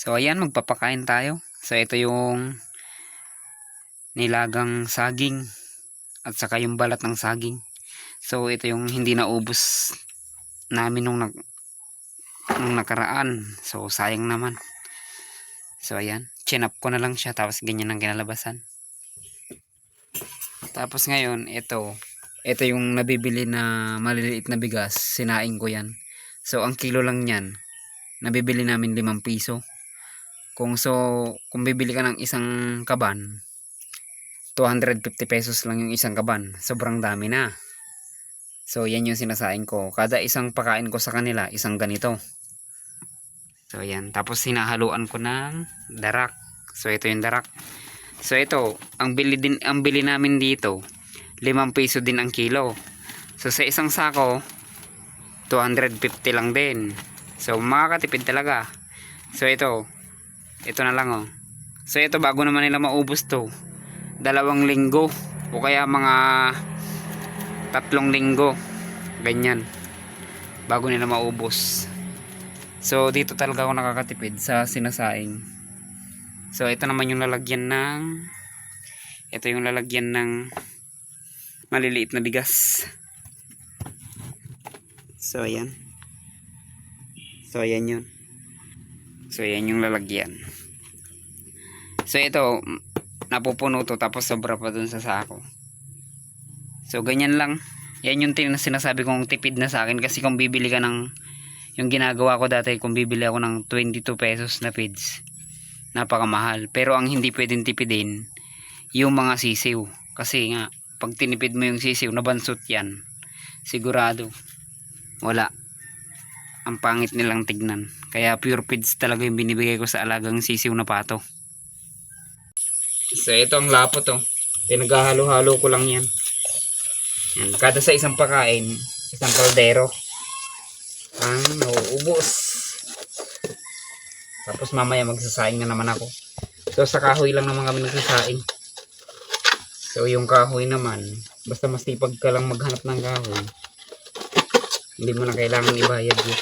So ayan, magpapakain tayo. So ito yung nilagang saging at saka yung balat ng saging. So ito yung hindi naubos namin nung, nag, nung nakaraan. So sayang naman. So ayan, chinap ko na lang siya tapos ganyan ang kinalabasan. Tapos ngayon, ito, ito yung nabibili na maliliit na bigas, sinaing ko yan. So ang kilo lang niyan, nabibili namin 5 piso. Kung so, kung bibili ka ng isang kaban, 250 pesos lang yung isang kaban. Sobrang dami na. So, yan yung sinasain ko. Kada isang pakain ko sa kanila, isang ganito. So, yan. Tapos, sinahaluan ko ng darak. So, ito yung darak. So, ito, ang bili, din, ang bili namin dito, 5 piso din ang kilo. So, sa isang sako, 250 lang din. So, makakatipid talaga. So, ito, ito na lang oh. So ito bago naman nila maubos to. Dalawang linggo o kaya mga tatlong linggo. Ganyan. Bago nila maubos. So dito talaga ako nakakatipid sa sinasaing. So ito naman yung lalagyan ng ito yung lalagyan ng maliliit na bigas. So ayan. So ayan yun. So, yan yung lalagyan. So, ito, napupuno to tapos sobra pa dun sa sako. So, ganyan lang. Yan yung tin- sinasabi kong tipid na sa akin kasi kung bibili ka ng yung ginagawa ko dati kung bibili ako ng 22 pesos na feeds napakamahal pero ang hindi pwedeng tipidin yung mga sisiw kasi nga pag tinipid mo yung sisiw nabansot yan sigurado wala ang pangit nilang tignan. Kaya pure feeds talaga yung binibigay ko sa alagang sisiw na pato. So ito ang lapot oh. Pinaghahalo-halo ko lang yan. yan. Kada sa isang pakain, isang kaldero. Ang nauubos. Tapos mamaya magsasaing na naman ako. So sa kahoy lang naman kami nagsasaing. So yung kahoy naman, basta masipag ka lang maghanap ng kahoy, hindi mo na kailangan ibayad yun.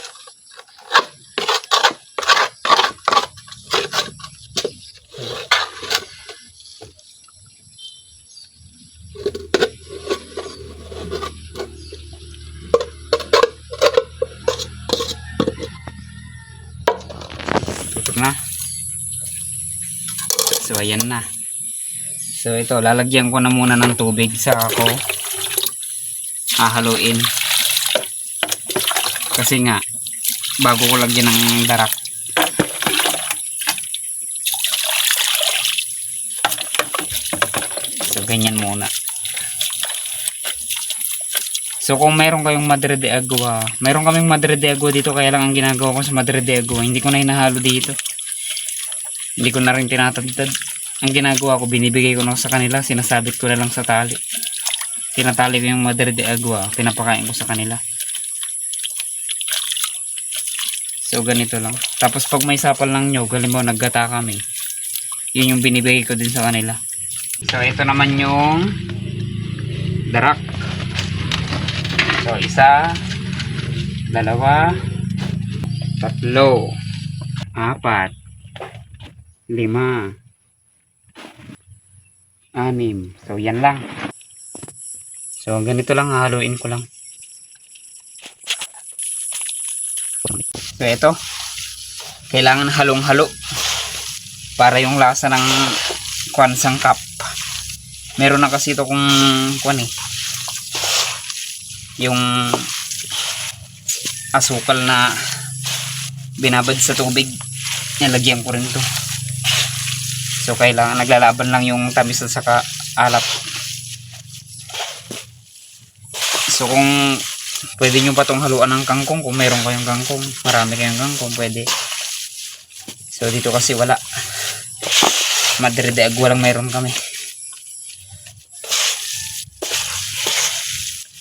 Na. So, ayan na. So, ito, lalagyan ko na muna ng tubig sa ako. Hahaluin. Kasi nga, bago ko lagyan ng darak. So, ganyan muna. So, kung mayroon kayong Madre de Agua, mayroon kaming Madre de Agua dito, kaya lang ang ginagawa ko sa Madre de Agua, hindi ko na hinahalo dito. Hindi ko na rin tinatagtad. Ang ginagawa ko, binibigay ko na sa kanila, sinasabit ko na lang sa tali. Tinatali ko yung Madre de Agua, pinapakain ko sa kanila. So, ganito lang. Tapos, pag may sapal ng nyog, halimbawa, naggata kami. Yun yung binibigay ko din sa kanila. So, ito naman yung darak. So, isa, dalawa, tatlo, apat, lima, anim. So, yan lang. So, ganito lang, haluin ko lang. So, ito. Kailangan halong-halo para yung lasa ng kwan sangkap. Meron na kasi ito kung kwan eh. Yung asukal na binabad sa tubig. Nilagyan ko rin to. So kailangan naglalaban lang yung tamis at saka alap. So kung pwede nyo pa tong haluan ng kangkong kung meron kayong kangkong. Marami kayong kangkong pwede. So dito kasi wala. Madre de Agua lang mayroon kami.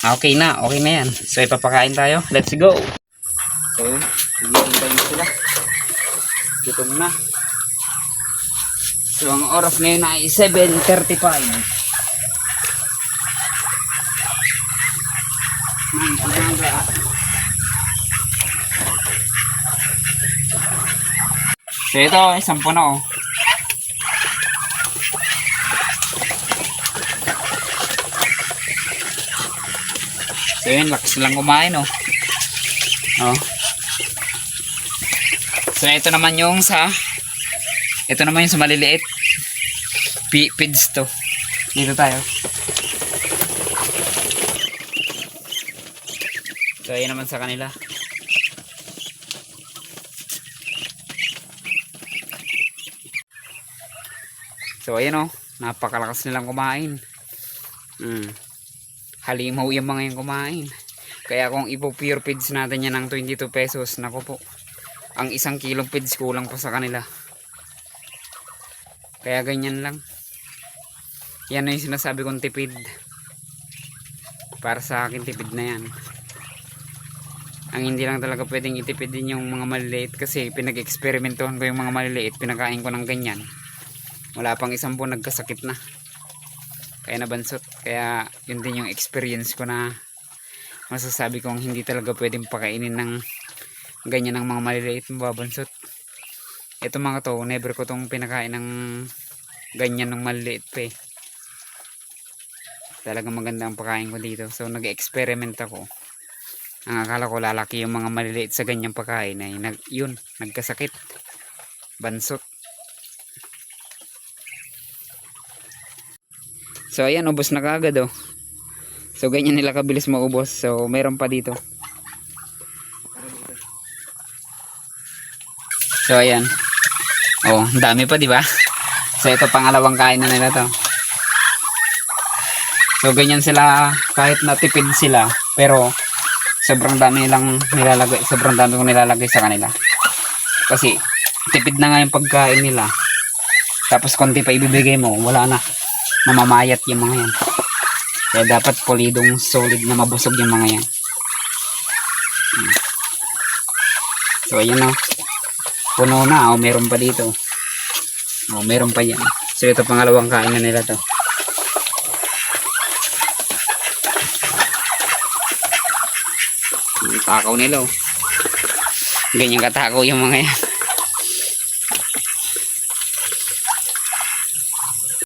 Ah, Okay na, okay na yan. So ipapakain tayo. Let's go! So, hihintay mo sila. Gutom na. So ang oras ngayon ay 7.35. Ng umaga. So ito, isang puno oh. So yun, lakas lang kumain oh. Oh. So ito naman yung sa ito naman yung sa maliliit. Pids to. Dito tayo. So ayan naman sa kanila. So ayan oh, napakalakas nilang kumain. Mm. Halimaw yung mga yung kumain. Kaya kung ipo pure feeds natin yan ng 22 pesos, nako po. Ang isang kilong feeds kulang pa sa kanila. Kaya ganyan lang. Yan na yung sinasabi kong tipid. Para sa akin tipid na yan. Ang hindi lang talaga pwedeng itipid din yung mga maliliit kasi pinag-eksperimentuhan ko yung mga maliliit, pinakain ko ng ganyan. Wala pang isang buwan nagkasakit na. Kaya nabansot. Kaya yun din yung experience ko na masasabi kong hindi talaga pwedeng pakainin ng ganyan ng mga maliliit mababansot. Ito mga to, never ko tong pinakain ng ganyan ng maliliit pa eh. Talagang maganda ang pakain ko dito. So nag-experiment ako. Ang akala ko lalaki yung mga maliliit sa ganyang pagkain ay nag, yun, nagkasakit. Bansot. So ayan, ubos na kagad oh. So ganyan nila kabilis maubos. So meron pa dito. So ayan. Oh, dami pa, di ba? So ito pangalawang kain na nila to. So ganyan sila kahit natipid sila, pero sobrang dami nilang nilalagay, sobrang dami kong nilalagay sa kanila. Kasi tipid na nga yung pagkain nila. Tapos konti pa ibibigay mo, wala na. Namamayat yung mga yan. Kaya dapat polidong solid na mabusog yung mga yan. Hmm. So ayan na. Puno na. O meron pa dito. O meron pa yan. So ito pangalawang kain na nila to. Takaw nila oh. Ganyan katakaw yung mga yan.